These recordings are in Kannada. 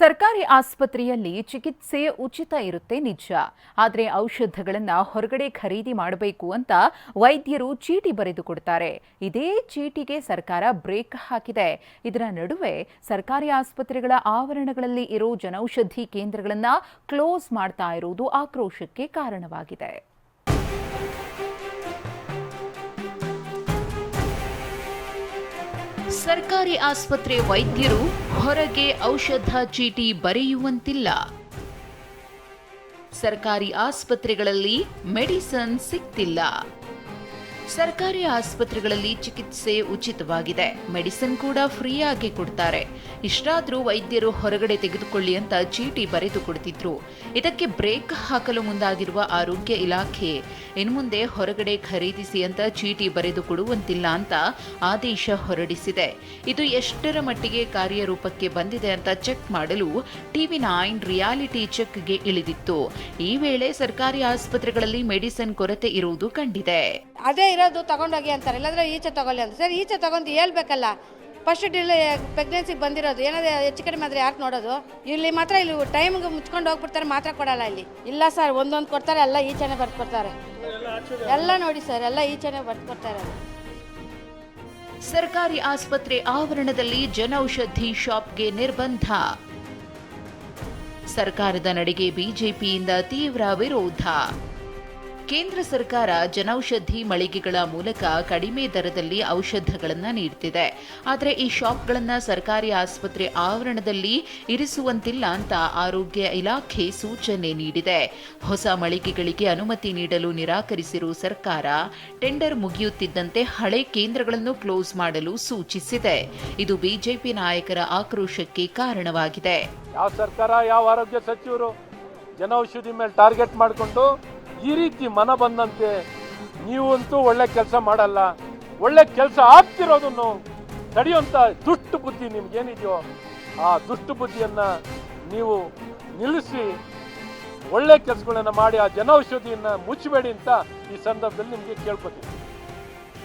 ಸರ್ಕಾರಿ ಆಸ್ಪತ್ರೆಯಲ್ಲಿ ಚಿಕಿತ್ಸೆ ಉಚಿತ ಇರುತ್ತೆ ನಿಜ. ಆದರೆ ಔಷಧಗಳನ್ನು ಹೊರಗಡೆ ಖರೀದಿ ಮಾಡಬೇಕು ಅಂತ ವೈದ್ಯರು ಚೀಟಿ ಬರೆದು ಕೊಡ್ತಾರೆ. ಇದೇ ಚೀಟಿಗೆ ಸರ್ಕಾರ ಬ್ರೇಕ್ ಹಾಕಿದೆ. ಇದರ ನಡುವೆ ಸರ್ಕಾರಿ ಆಸ್ಪತ್ರೆಗಳ ಆವರಣಗಳಲ್ಲಿ ಇರೋ ಜನೌಷಧಿ ಕೇಂದ್ರಗಳನ್ನು ಕ್ಲೋಸ್ ಮಾಡ್ತಾ ಇರುವುದು ಆಕ್ರೋಶಕ್ಕೆ ಕಾರಣವಾಗಿದೆ. ಸರ್ಕಾರಿ ಆಸ್ಪತ್ರೆ ವೈದ್ಯರು ಹೊರಗೆ ಔಷಧ ಚೀಟಿ ಬರೆಯುವಂತಿಲ್ಲ. ಸರ್ಕಾರಿ ಆಸ್ಪತ್ರೆಗಳಲ್ಲಿ ಮೆಡಿಸನ್ ಸಿಗ್ತಿಲ್ಲ ಸರ್ಕಾರಿ ಆಸ್ಪತ್ರೆಗಳಲ್ಲಿ ಚಿಕಿತ್ಸೆ ಉಚಿತವಾಗಿದೆ. ಮೆಡಿಸಿನ್ ಕೂಡ ಫ್ರೀಯಾಗಿ ಕೊಡ್ತಾರೆ. ಇಷ್ಟಾದರೂ ವೈದ್ಯರು ಹೊರಗಡೆ ತೆಗೆದುಕೊಳ್ಳಿ ಅಂತ ಚೀಟಿ ಬರೆದು ಕೊಡ್ತಿದ್ರು. ಇದಕ್ಕೆ ಬ್ರೇಕ್ ಹಾಕಲು ಮುಂದಾಗಿರುವ ಆರೋಗ್ಯ ಇಲಾಖೆ, ಇನ್ನು ಮುಂದೆ ಹೊರಗಡೆ ಖರೀದಿಸಿ ಅಂತ ಚೀಟಿ ಬರೆದು ಕೊಡುವಂತಿಲ್ಲ ಅಂತ ಆದೇಶ ಹೊರಡಿಸಿದೆ. ಇದು ಎಷ್ಟರ ಮಟ್ಟಿಗೆ ಕಾರ್ಯರೂಪಕ್ಕೆ ಬಂದಿದೆ ಅಂತ ಚೆಕ್ ಮಾಡಲು ಟಿವಿ ನೈನ್ ರಿಯಾಲಿಟಿ ಚೆಕ್ಗೆ ಇಳಿದಿತ್ತು. ಈ ವೇಳೆ ಸರ್ಕಾರಿ ಆಸ್ಪತ್ರೆಗಳಲ್ಲಿ ಮೆಡಿಸಿನ್ ಕೊರತೆ ಇರುವುದು ಕಂಡಿದೆ. ಅದೇ ಇರೋದು ತಗೊಂಡೋಗಿ ಅಂತಾರೆ. ಇಲ್ಲಾಂದ್ರೆ ಈಚೆ ತಗೊಳ್ಳಿ ಅಂತ. ಸರ್, ಈಚೆ ತಗೊಂಡು ಹೇಳ್ಬೇಕಲ್ಲ. ಫಸ್ಟ್ ಡಿಲ್ ಪ್ರೆಗ್ನೆನ್ಸಿಗೆ ಬಂದಿರೋದು. ಏನಾದ್ರೆ ಹೆಚ್ಚು ಕಡಿಮೆ ಆದರೆ ಯಾಕೆ ನೋಡೋದು? ಇಲ್ಲಿ ಮಾತ್ರ ಇಲ್ಲಿ ಟೈಮ್ಗೆ ಮುಚ್ಕೊಂಡು ಹೋಗ್ಬಿಡ್ತಾರೆ, ಮಾತ್ರ ಕೊಡಲ್ಲ ಇಲ್ಲಿ. ಇಲ್ಲ ಸರ್, ಒಂದೊಂದು ಕೊಡ್ತಾರೆ, ಎಲ್ಲ ಈಚೆನೆ ಬರ್ಕೊಡ್ತಾರೆ ಎಲ್ಲ ನೋಡಿ ಸರ್, ಎಲ್ಲ ಈಚೆನೆ ಬರ್ಕೊಡ್ತಾರೆ ಸರ್ಕಾರಿ ಆಸ್ಪತ್ರೆ ಆವರಣದಲ್ಲಿ ಜನೌಷಧಿ ಶಾಪ್ಗೆ ನಿರ್ಬಂಧ. ಸರ್ಕಾರದ ನಡೆಗೆ ಬಿಜೆಪಿಯಿಂದ ತೀವ್ರ ವಿರೋಧ. ಕೇಂದ್ರ ಸರ್ಕಾರ ಜನೌಷಧಿ ಮಳಿಗೆಗಳ ಮೂಲಕ ಕಡಿಮೆ ದರದಲ್ಲಿ ಔಷಧಗಳನ್ನು ನೀಡುತ್ತಿದೆ ಆದರೆ ಈ ಶಾಪ್ಗಳನ್ನು ಸರ್ಕಾರಿ ಆಸ್ಪತ್ರೆ ಆವರಣದಲ್ಲಿ ಇರಿಸುವಂತಿಲ್ಲ ಅಂತ ಆರೋಗ್ಯ ಇಲಾಖೆ ಸೂಚನೆ ನೀಡಿದೆ. ಹೊಸ ಮಳಿಗೆಗಳಿಗೆ ಅನುಮತಿ ನೀಡಲು ನಿರಾಕರಿಸಿರುವ ಸರ್ಕಾರ ಟೆಂಡರ್ ಮುಗಿಯುತ್ತಿದ್ದಂತೆ ಹಳೆ ಕೇಂದ್ರಗಳನ್ನು ಕ್ಲೋಸ್ ಮಾಡಲು ಸೂಚಿಸಿದೆ. ಇದು ಬಿಜೆಪಿ ನಾಯಕರ ಆಕ್ರೋಶಕ್ಕೆ ಕಾರಣವಾಗಿದೆ. ಯಾವ ಸರ್ಕಾರ, ಯಾವ ಆರೋಗ್ಯ ಸಚಿವರು ಜನೌಷಧಿ ಮೇಲೆ ಟಾರ್ಗೆಟ್ ಮಾಡಿಕೊಂಡು ಈ ರೀತಿ ಮನ ಬಂದಂತೆ ನೀವಂತೂ ಒಳ್ಳೆ ಕೆಲಸ ಮಾಡಲ್ಲ. ಒಳ್ಳೆ ಕೆಲಸ ಆಗ್ತಿರೋದನ್ನು ತಡೆಯುವಂತ ದುಷ್ಟು ಬುದ್ಧಿ ನಿಮ್ಗೇನಿದೆಯೋ ಆ ದುಷ್ಟು ಬುದ್ಧಿಯನ್ನ ನೀವು ನಿಲ್ಲಿಸಿ ಒಳ್ಳೆ ಕೆಲಸಗಳನ್ನ ಮಾಡಿ ಆ ಜನೌಷಧಿಯನ್ನ ಮುಚ್ಚಬೇಡಿ ಅಂತ ಈ ಸಂದರ್ಭದಲ್ಲಿ ನಿಮಗೆ ಕೇಳ್ಕೊತೀನಿ.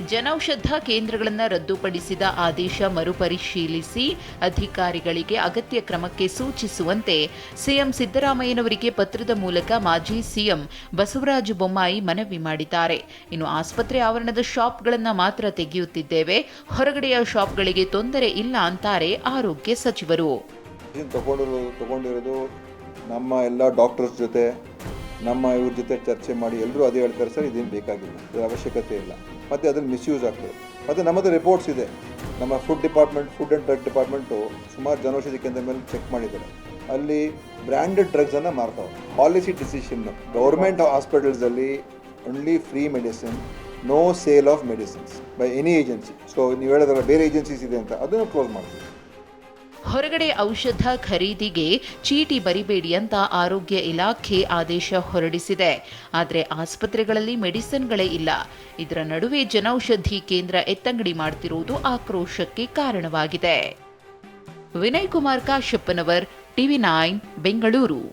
ಜನೌಷಧ ಕೇಂದ್ರಗಳನ್ನು ರದ್ದುಪಡಿಸಿದ ಆದೇಶ ಮರುಪರಿಶೀಲಿಸಿ ಅಧಿಕಾರಿಗಳಿಗೆ ಅಗತ್ಯ ಕ್ರಮಕ್ಕೆ ಸೂಚಿಸುವಂತೆ ಸಿಎಂ ಸಿದ್ದರಾಮಯ್ಯನವರಿಗೆ ಪತ್ರದ ಮೂಲಕ ಮಾಜಿ ಸಿಎಂ ಬಸವರಾಜ ಬೊಮ್ಮಾಯಿ ಮನವಿ ಮಾಡಿದ್ದಾರೆ. ಇನ್ನು ಆಸ್ಪತ್ರೆ ಆವರಣದ ಶಾಪ್ಗಳನ್ನು ಮಾತ್ರ ತೆಗೆಯುತ್ತಿದ್ದೇವೆ. ಹೊರಗಡೆಯ ಶಾಪ್ಗಳಿಗೆ ತೊಂದರೆ ಇಲ್ಲ ಅಂತಾರೆ ಆರೋಗ್ಯ ಸಚಿವರು. ನಮ್ಮ ಎಲ್ಲ ಡಾಕ್ಟರ್ಸ್ ಜೊತೆ ನಮ್ಮ ಇವ್ರ ಜೊತೆ ಚರ್ಚೆ ಮಾಡಿ ಎಲ್ಲರೂ ಅದೇ ಹೇಳ್ತಾರೆ, ಸರ್, ಇದೇನು ಬೇಕಾಗಿಲ್ಲ, ಇದರ ಅವಶ್ಯಕತೆ ಇಲ್ಲ. ಮತ್ತು ಅದನ್ನು ಮಿಸ್ಯೂಸ್ ಆಗ್ತದೆ. ಮತ್ತು ನಮ್ಮದು ರಿಪೋರ್ಟ್ಸ್ ಇದೆ. ನಮ್ಮ food department food and drug department ಸುಮಾರು ಜನೌಷಧಿ ಕೇಂದ್ರ ಮೇಲೆ ಚೆಕ್ ಮಾಡಿದ್ದಾರೆ. ಅಲ್ಲಿ ಬ್ರ್ಯಾಂಡೆಡ್ ಡ್ರಗ್ಸನ್ನು ಮಾರ್ತಾವೆ. Policy decision government ಹಾಸ್ಪಿಟಲ್ಸಲ್ಲಿ only free medicine no sale of medicines by any agency so ನೀವು ಹೇಳಿದ್ರೆ ಬೇರೆ ಏಜೆನ್ಸೀಸ್ ಇದೆ ಅಂತ, ಅದನ್ನು ಕ್ಲೋಸ್ ಮಾಡ್ತೀವಿ. ಹೊರಗಡೆ ಔಷಧ ಖರೀದಿಗೆ ಚೀಟಿ ಬರಿಬೇಡಿ ಅಂತ ಆರೋಗ್ಯ ಇಲಾಖೆ ಆದೇಶ ಹೊರಡಿಸಿದೆ. ಆದರೆ ಆಸ್ಪತ್ರೆಗಳಲ್ಲಿ ಮೆಡಿಸಿನ್ಗಳೇ ಇಲ್ಲ. ಇದರ ನಡುವೆ ಜನೌಷಧಿ ಕೇಂದ್ರ ಎತ್ತಂಗಡಿ ಮಾಡುತ್ತಿರುವುದು ಆಕ್ರೋಶಕ್ಕೆ ಕಾರಣವಾಗಿದೆ. Vinay Kumar Kashappanavar TV nine, Bengaluru.